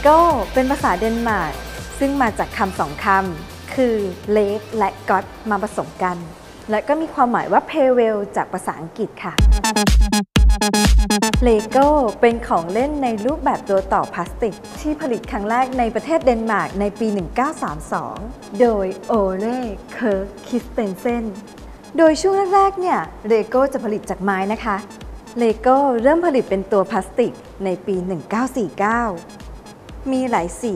โก้เป็นภาษาเดนมาร์กซึ่งมาจากคำสองคำคือเลฟและก็ตมาผสมกัน และก็มีความหมายว่าเพเวลจากภาษาอังกฤษค่ะเลโก้เป็นของเล่นในรูปแบบตัวต่อพลาสติก ที่ผลิตครั้งแรกในประเทศเดนมาร์กในปี 1932 โดยโอเล่เคิร์กคิสเตนเซนโดยช่วงแรกๆเนี่ยเลโก้จะผลิตจากไม้นะคะเลโก้เริ่มผลิตเป็นตัวพลาสติกในปี 1949 มีหลายสี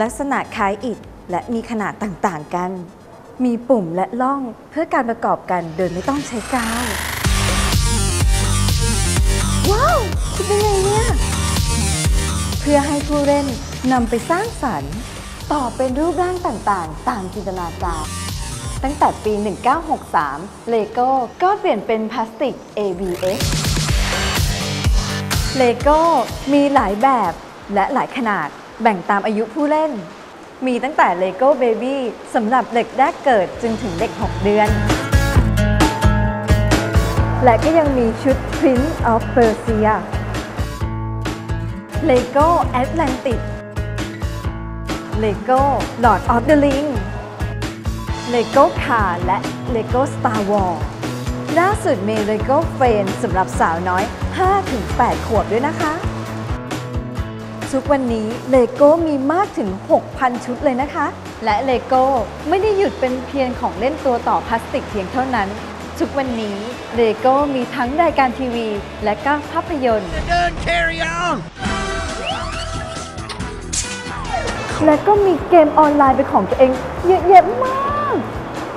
ลักษณะคล้ายอิฐและมีขนาดต่างๆกัน มีปุ่มและล่องเพื่อการประกอบกันโดยไม่ต้องใช้กาว ว้าว คิดได้ไงเนี่ย เพื่อให้ผู้เล่นนำไปสร้างสรรค์ ต่อเป็นรูปร่างต่างๆ ตามจินตนาการ ตั้งแต่ปี 1963 เลโก้ก็เปลี่ยนเป็นพลาสติก ABS เลโก้มีหลายแบบ และหลายขนาดแบ่งตามอายุผู้เล่น มีตั้งแต่เลโก้เบบี้สำหรับเด็กแรกเกิดจนถึงเด็ก 6 เดือน และก็ยังมีชุด Prince of Persia Lego Atlantis Lego Lord of the Ring Lego Car และ Lego Star Wars ล่าสุดมี Lego f r i e n d สำหรับสาวน้อย 5-8 ขวบด้วยนะคะ ทุกวันนี้เลโก้มีมากถึง 6,000 ชุดเลยนะคะ และเลโก้ไม่ได้หยุดเป็นเพียงของเล่นตัวต่อพลาสติกเพียงเท่านั้น ทุกวันนี้เลโก้มีทั้งรายการทีวี และก็ภาพยนตร์ Done, carry on! และก็มีเกมออนไลน์เป็นของตัวเองเยอะแยะมาก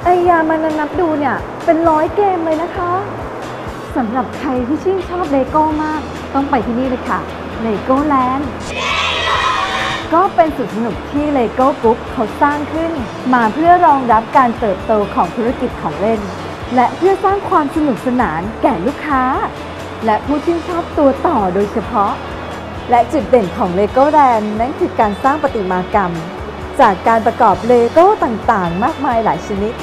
ไอยามันนับดูเนี่ย เป็นร้อยเกมเลยนะคะสำหรับใครที่ชื่นชอบเลโก้มาก ต้องไปที่นี่เลยค่ะ เลโก้แลนด์ก็เป็นสุดสนุกที่เลโก้กรุ๊ปเขาสร้างขึ้น มาเพื่อรองรับการเติบโตของธุรกิจของเล่น และเพื่อสร้างความสนุกสนานแก่ลูกค้า และผู้ชื่นชอบตัวต่อโดยเฉพาะ และจุดเด่นของเลโก้แ a นนั่นคือการสร้างประติมากรรม จากการประกอบเลโก้ต่างๆ มากมายหลายชนิด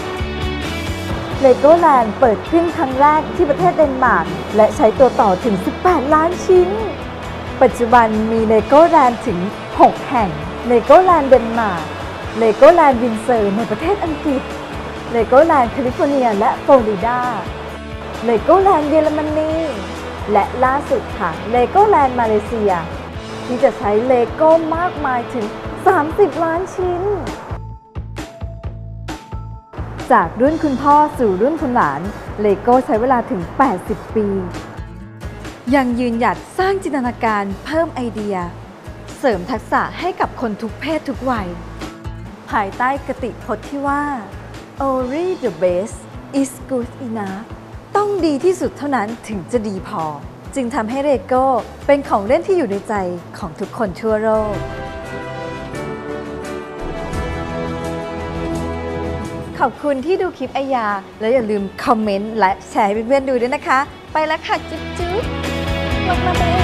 เลโก้แ a นเปิดขึ้นครั้งแรกที่ประเทศเดนมาร์กและใช้ตัวต่อถึง 18 ล้านชิ้น ปัจจุบันมีเลโก้แ a นถึง 6 แห่งเลโก้แ a นเดนมาร์กเลโก้แ a นวินเซอร์ในประเทศอังกฤษเลโก้แ a นแคลิฟอร์เนียและฟลอริดาเลโก้แลนด์เยอรมนีและล่าสุดค่ะเลโก้แลนด์มาเลเซีย ที่จะใช้เลโก้มากมายถึง 30 ล้านชิ้น จากรุ่นคุณพ่อสู่รุ่นคุณหลานเลโก้ใช้เวลาถึง 80 ปี ยังยืนหยัดสร้างจินตนาการเพิ่มไอเดีย เสริมทักษะให้กับคนทุกเพศทุกวัย ภายใต้กติพจน์ที่ว่า only the best is good enough ต้องดีที่สุดเท่านั้นถึงจะดีพอ จึงทำให้เลโก้เป็นของเล่นที่อยู่ในใจของทุกคนทั่วโลกขอบคุณที่ดูคลิปไอยา และอย่าลืมคอมเมนต์และแชร์ให้เพื่อนๆดูด้วยนะคะ ไปแล้วค่ะ จุ๊บ pag matayo